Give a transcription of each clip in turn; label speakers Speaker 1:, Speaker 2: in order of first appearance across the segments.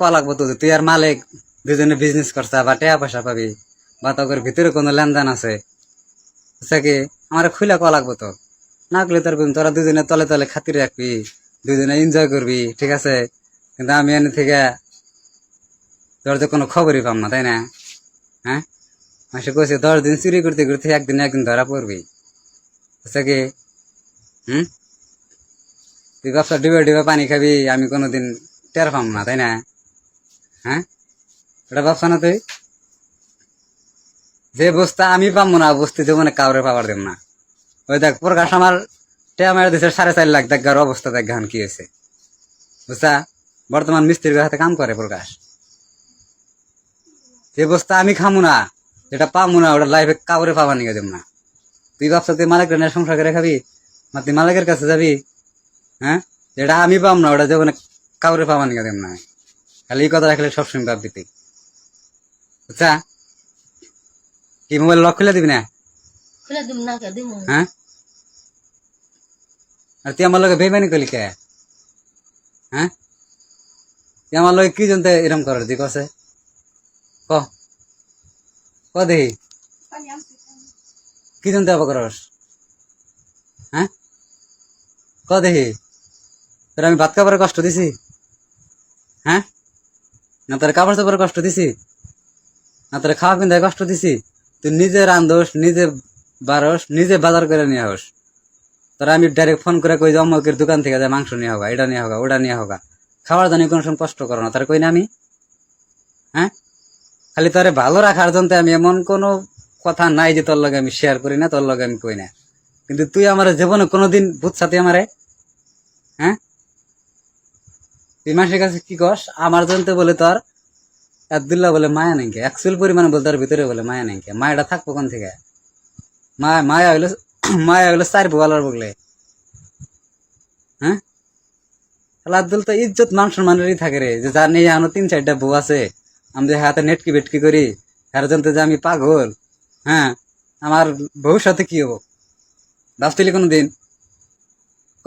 Speaker 1: কয়া লাগবো তো তুই আর মালিক দুজনে বিজনেস করছা বা টাকা পয়সা পাবি বা তোর ভিতরে কোনো লেনদেন আছে। কি? আমার খুলে কয়া লাগবো তো না করলে তোর তোরা দুজনে তলে তলে খাতির রাখবি, দুজনে এনজয় করবি, ঠিক আছে? কিন্তু আমি এনে থেকে তোর তো কোনো খবরই পাম না, তাই না? হ্যাঁ? মাসে কইছে, দশ দিন চুরি করতে করতে একদিন একদিন ধরা পড়বি। বুঝছে কি? হুম? তুই ব্যবসা ডুবে ডুবে পানি খাবি, আমি কোনোদিন টের পাম না, তাই না? হ্যাঁ? এটা ব্যবসা না তুই যে বস্তা আমি পাবো না, বস্তি দেবো না, কাউরে পাবার দেব না। ওই দেখ, প্রকাশ আমার টেয়া মেরে দিছে সাড়ে চার লাখ দেখার অবস্থা দেখ গান কি হয়েছে। বুঝছা? বর্তমান মিস্ত্রির হাতে কাম করে প্রকাশ। যে বস্তা আমি খামু না, যেটা পাবো না, ওটা লাইফে কাউরে পাবা নিয়ে দেব না। তুই ব্যবসা তুই মালিকের নিয়ে সংসার করে খাবি তুই মালিকের কাছে যাবি? হ্যাঁ? যেটা আমি পাম না, ওটা যখন কাউরে পাবা নিয়ে দেব না? খালি এই কথা রাখলে সবসময় পাবি তুই বুঝছা কি মোবাইল লক খুলে দিবি না?
Speaker 2: খুলে দিম না কে দিম।
Speaker 1: হ্যাঁ? আর তুই আমার লগে বেমানি করলি কে? হ্যাঁ? তুই আমার লগে কি জানতে এরম কর দি কসে? ক? ক দেখি কি জানতে আবার করস? হ্যাঁ? ক দেখি তোর আমি ভাত খাবারে কষ্ট দিছি? হ্যাঁ? না তোর কাপড় চাপড়ে কষ্ট দিছি? না তোর খাওয়া পিন্ধায় কষ্ট দিছি? তুই নিজে রান্ধস, নিজে বারস, নিজে বাজার করে নিয়ে হোস তোরা আমি ডাইরেক্ট ফোন করে কই অমুকের দোকান থেকে যায় মাংস নিয়ে হোগা এটা নিয়ে হোগা ওটা নিয়ে হোগা খাওয়ার জন্য কোনো সময় কষ্ট করো না, তার কই না আমি? হ্যাঁ? খালি তোরে ভালো রাখার জন্য আমি এমন কোনো কথা নাই যে তোর লগে আমি শেয়ার করি না, তোর লগে আমি কই না। কিন্তু তুই আমার জীবনে কোনোদিন বুঝছাতি আমারে হ্যাঁ মাসের কাছে কি কস? আমার জন্য বলে তোর আবদুল্লাহ বলে মায়া নাকি অ্যাকচুয়াল পরিমাণে বলে তার ভিতরে বলে মায়া নাকি মায়াটা থাকব কোন থেকে? মায়া মায়া হইল মায়া হইল চার বলার বগলে। হ্যাঁ? আব্দুল তো ইজ্জত, মান সম্মানেরই থাকে রে। যে যার নিয়ে এখনও তিন চারটা বউ আছে। আমি যে হাতে নেটকি বেটকি করি। তার জন্য যে আমি পাগল। হ্যাঁ? আমার ভবিষ্যতে কি হব? ভাবছিলি কোনো দিন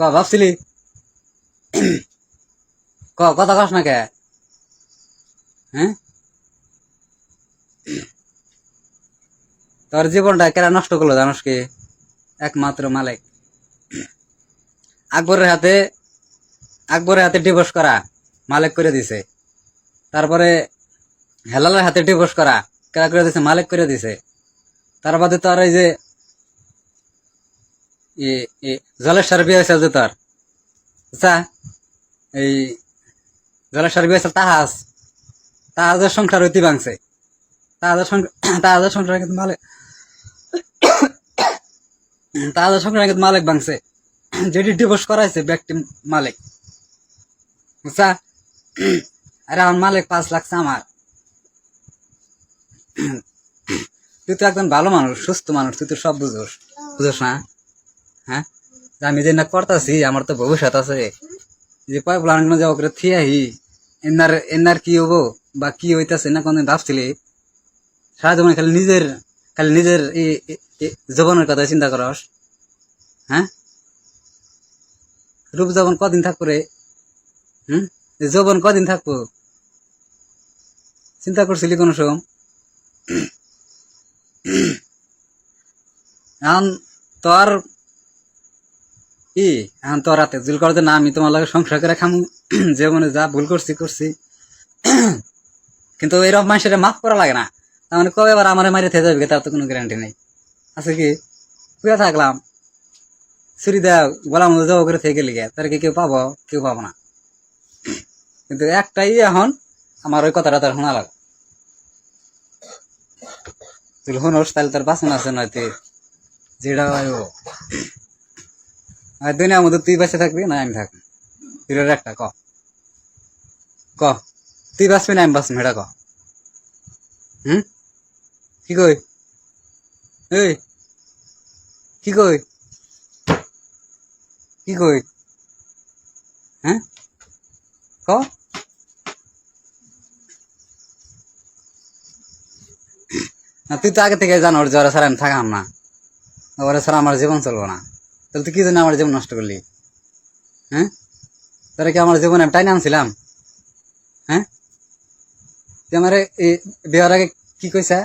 Speaker 1: ক, ভাবছিলি? ক, কথা কস না কে? হ্যাঁ? তোর জীবনটা কেরা নষ্ট করল জানোস কি? একমাত্র মালিক। আকবরের হাতে আকবরের হাতে ডিভোর্স করা, মালিক করে দিছে। তারপরে হেলালের হাতে ডিভোর্স করা কেরা করে দিছে? মালিক করে দিছে। তার বাদে তোর এই যে জলেশ্বর বিয়ে হয়েছে যে তোর। আচ্ছা এই জলেশ্বর বিয়ে হয়েছে তাহাজ। তাহাজের সংসার হইতে ভাঙছে। তাহাজের তাহাজের সংসার কিন্তু মালিক তাহাজের সংসার কিন্তু মালিক ভাঙছে। যেটি ডিভোর্স করাইছে ব্যক্তি মালিক। বুঝছা? আরে আমার মালিক পাঁচ লাখ আমার তুই তো একদম ভালো মানুষ, সুস্থ মানুষ, তুই তো সব বুঝোস। বুঝোস না? হ্যাঁ? আমি যে না করতাছি, আমার তো ভবিষ্যৎ আছে যে পাইপ লাইন যাওয়া করে থিয়াহি এনার এনার কি হব বা কি হইতাছে না কোনদিন ভাবছিলি? সারা জীবন খালি নিজের খালি নিজের জীবনের কথা চিন্তা করস হ্যাঁ রূপ যখন কদিন থাকব রে হুম যৌবন কদিন থাকব? চিন্তা করছিলি কোনো সময় এখন তোর কি এখন তোর রাতে জুল করতে না আমি তোমার লগে সংসার করে খামু। যে মনে যা ভুল করছি করছি। কিন্তু এরকম মানুষের মাফ করা লাগে না। তার মানে কবে এবার আমার মারি থেকে যাবে তার তো কোনো গ্যারান্টি নেই। আছে কি, শুয়ে থাকলাম। ছুরি দেওয়া গলার মধ্যে করে থেকে গেলি গে, তার কি কেউ পাবো? কেউ পাবো না। কিন্তু একটাই এখন, আমার ওই কথাটা তার শোনা লাগে তুই শুনোস তাহলে তোর বাসন আছে নয়তো। যেটা হয় ও। আর দুনিয়ার মধ্যে তুই বেঁচে থাকবি না আমি থাকবি। তুই একটা, ক। ক। তুই বাঁচবি না আমি বাঁচবি এটা ক। হুম? কি কই? এই, কি কই? কি কই? হ্যাঁ? ক? না, তুই তো আগে থেকে জানো ওর জ্বরে ছাড়া আমি থাকাম না। ওরা ছাড়া আমার জীবন চলবো না। তাহলে তুই কি জন্য আমার জীবন নষ্ট করলি? হ্যাঁ? তোরা কি আমার জীবনে আমি টাইনে আনছিলাম? হ্যাঁ? তুই আমার বিয়ার আগে কি কইছা?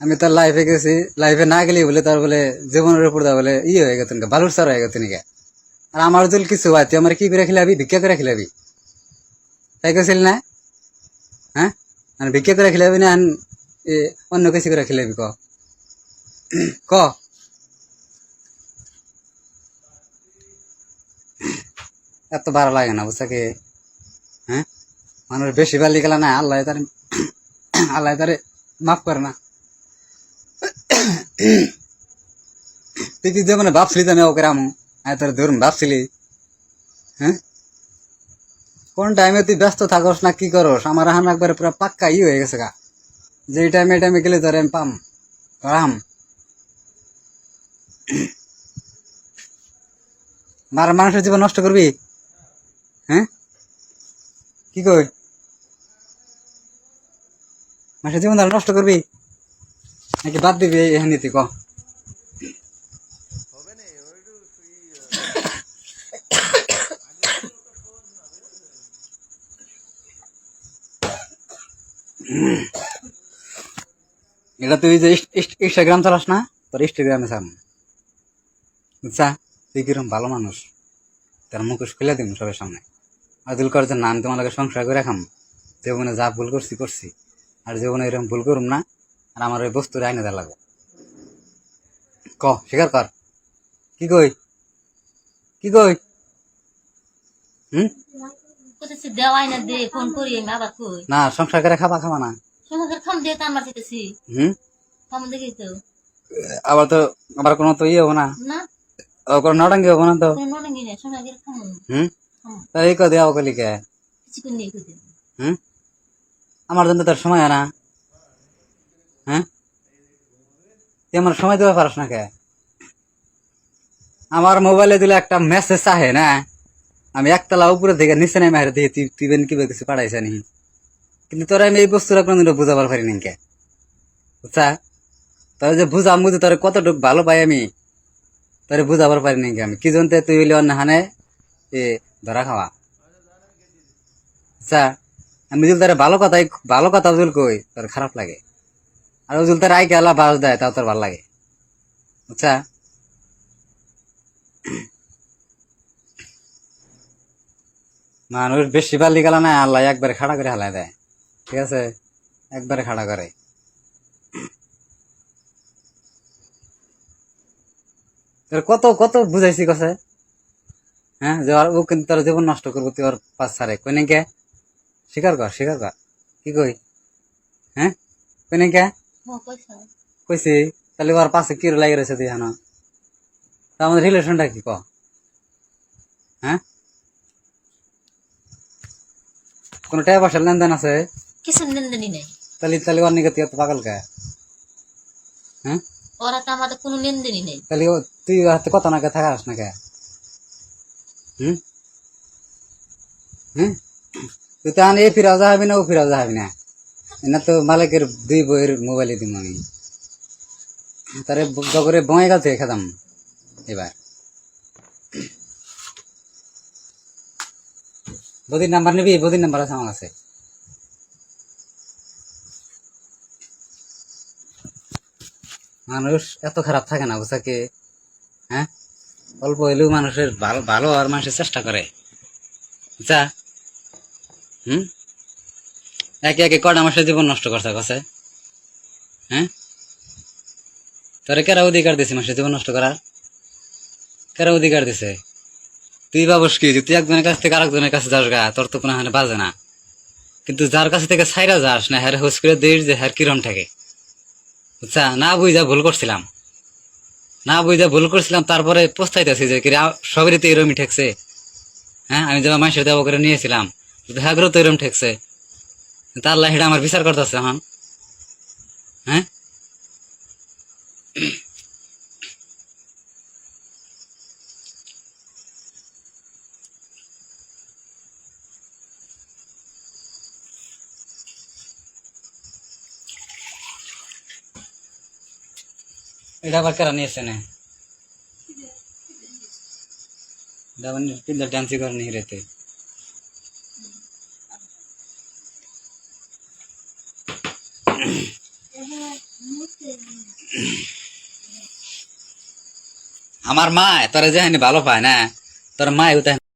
Speaker 1: আমি তোর লাইফে গেছি লাইফে না গেলি বলে তার বলে জীবনের উপর দা বলে ই হয়ে গেত বালুর সার হয়ে গেত নিকে। আর আমার যদি কিছু হয়, তুই আমার কি করে খিলাবি? ভিক্ষা করে খিলাবি। তাই কইছিল না? হ্যাঁ? আর ভিক্ষা করে খিলাবি না অন্য কিছু করে খিলাবি, ক? ক? এত ভালো লাগে না, বুঝছা কি? হ্যাঁ? মানুষ বেশি বালি গেলা না, আল্লাহ তার আল্লাহ তারে মাফ করে না। তুই যেমন ভাবছিলি তো ওকে রামু আমি তোর ধরুন ভাবছিলি। হ্যাঁ? কোন টাইমে তুই ব্যস্ত থাকস না, কি করস? আমার হান একবারে পুরো পাক্কা ই হয়ে গেছে গা। যে টাইমে এই টাইমে গেলে তোর আমি পাম, রাম। মার, মানুষের জীবন নষ্ট করবি? হ্যাঁ? কি কই? মানুষের জীবন তাহলে নষ্ট করবি? নাকি বাদ দিবি এখান ক? এটা তুই যে ইনস্টাগ্রাম চালাস না? তোর ইনস্টাগ্রামে চাম। বুঝছা তুই কিরম ভালো মানুষ। তার মুখোশ খুলে দিম সবার সামনে। আদুল কর যে নাম তোমার লগে সংসার করে খাম। জীবনে যা ভুল করছি করছি। আর জীবনে এরকম ভুল করুম না। আর আমার ওই বস্তুর আইনে দেওয়া লাগবে। ক স্বীকার কর। কি কই? কি কই? হুম?
Speaker 2: না আমি
Speaker 1: সংসার করে খাবা খাবা না। হুম? আবার তো আবার কোনো তো ইয়ে হব না। কোনো নটাঙ্গি হব না তো। হুম? এই কদি আও কলি কে? হুম? আমার জন্য তোর সময় না। হ্যাঁ? তুই আমার সময় দিতে পারস না কে? আমার মোবাইলে দিলে একটা মেসেজ আহে না? আমি একতলা উপরে থেকে নিচে নেমে হারে দেখি তুই তুই বেন কীভাবে কিছু পাঠাইছে নি কিন্তু তোরা আমি এই বস্তুটা কোনোদিনও বুঝাবার পারি নি কে? বুঝছা? তোর যে বুঝাম বুঝে তোর কতটুকু ভালো পাই আমি তোরে বুঝাবার পারি নিকে আমি? কি জনতে তুই হইলে অন্য হানে এ ধরা খাওয়া। আচ্ছা আমি যদি তার ভালো কথাই ভালো কথা যদি কই তোর খারাপ লাগে। আর যদি তার আই গেলা বাস দেয়, তাও তোর ভালো লাগে। আচ্ছা। মানুষ বেশি বালি গেল না, আল্লাহ একবারে খাড়া করে হালাই দেয়। ঠিক আছে? একবারে খাড়া করে। কত কত বুঝাইছি কছে হ্যাঁ যে ও কিন্তু তোর জীবন নষ্ট করব তুই ওর পাঁচ সারে কই নাকি? স্বীকার কর স্বীকার কর। কি কই? হ্যাঁ? কই নাকি?
Speaker 2: হ্যাঁ
Speaker 1: কইছি। তাহলে ওর পাশে কি লাগে রয়েছে তুই জানো তা আমাদের রিলেশনটা কি ক? হ্যাঁ? কোন টাকা পয়সার লেনদেন আছে?
Speaker 2: কিছু লেনদেনই নেই।
Speaker 1: তাহলে তাহলে ওর নিকে তুই এত পাগল কে? হ্যাঁ?
Speaker 2: ওরা তো আমাদের কোনো লেনদেনই নেই।
Speaker 1: তাহলে তুই হাতে কত নাকে থাকাস না কে? হুম? হুম? তুই তো আন এ ফিরাও যাবি না, ও ফিরাও যাবি না? না তো মালিকের দুই বইয়ের মোবাইলে দিম আমি। তারে জগরে বয়ে গেছে খেতাম, এবার। বদির নাম্বার নিবি? বদির নাম্বার আছে আমার কাছে। মানুষ এত খারাপ থাকে না বুঝাকে হ্যাঁ অল্প হইলেও মানুষের ভালো আর মানুষের চেষ্টা করে। বুঝছা হুম? একে একে কটা মাসের জীবন নষ্ট করছে কাছে হ্যাঁ? তোরে কেরা অধিকার দিছে মানুষের জীবন নষ্ট করার? কেরা অধিকার দিছে? তুই ভাবস কি যে তুই একজনের কাছ থেকে আরেকজনের কাছে যাস গা, তোর তো কোনো বাজে না। কিন্তু যার কাছে থেকে ছাইরা যাস না হ্যাঁ হোস করে দিস যে হ্যার কিরম থাকে। বুঝছা না বুঝা ভুল করছিলাম। না বুঝে ভুল করছিলাম, তারপরে পস্তাইতেছি যে, কিরে সবেরই তো এরমই ঠেকছে। হ্যাঁ আমি যেমন মানুষের দেব করে নিয়েছিলাম হাগরও তো এরম ঠেকছে। তার লাহিটা আমার বিচার করতেছে, এখন। হ্যাঁ? এটা আবার কেরা নিয়েছে না এটা আবার পিল্লা ডান্সি করে নিয়ে রেতে আমার মা তোরা যে ভালো পায় না তোর মা